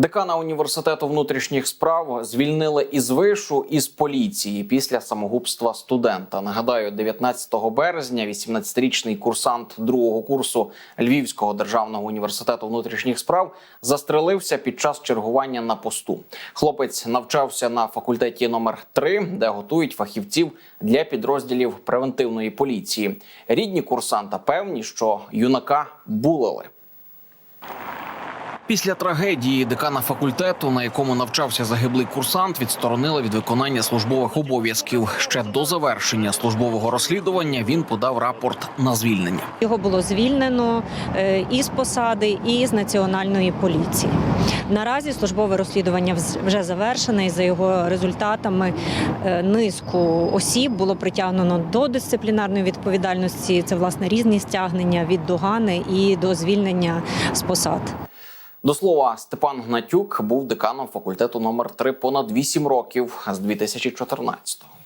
Декана університету внутрішніх справ звільнили із вишу із поліції після самогубства студента. Нагадаю, 19 березня 18-річний курсант другого курсу Львівського державного університету внутрішніх справ застрелився під час чергування на посту. Хлопець навчався на факультеті номер 3 де готують фахівців для підрозділів превентивної поліції. Рідні курсанта певні, що юнака булили. Після трагедії декана факультету, на якому навчався загиблий курсант, відсторонили від виконання службових обов'язків. Ще до завершення службового розслідування він подав рапорт на звільнення. Його було звільнено е, і з посади, і з національної поліції. Наразі службове розслідування вже завершене, і за його результатами е, низку осіб було притягнено до дисциплінарної відповідальності. Це власне різні стягнення від догани і до звільнення з посад. До слова, Степан Гнатюк був деканом факультету номер 3 понад 8 років з 2014-го.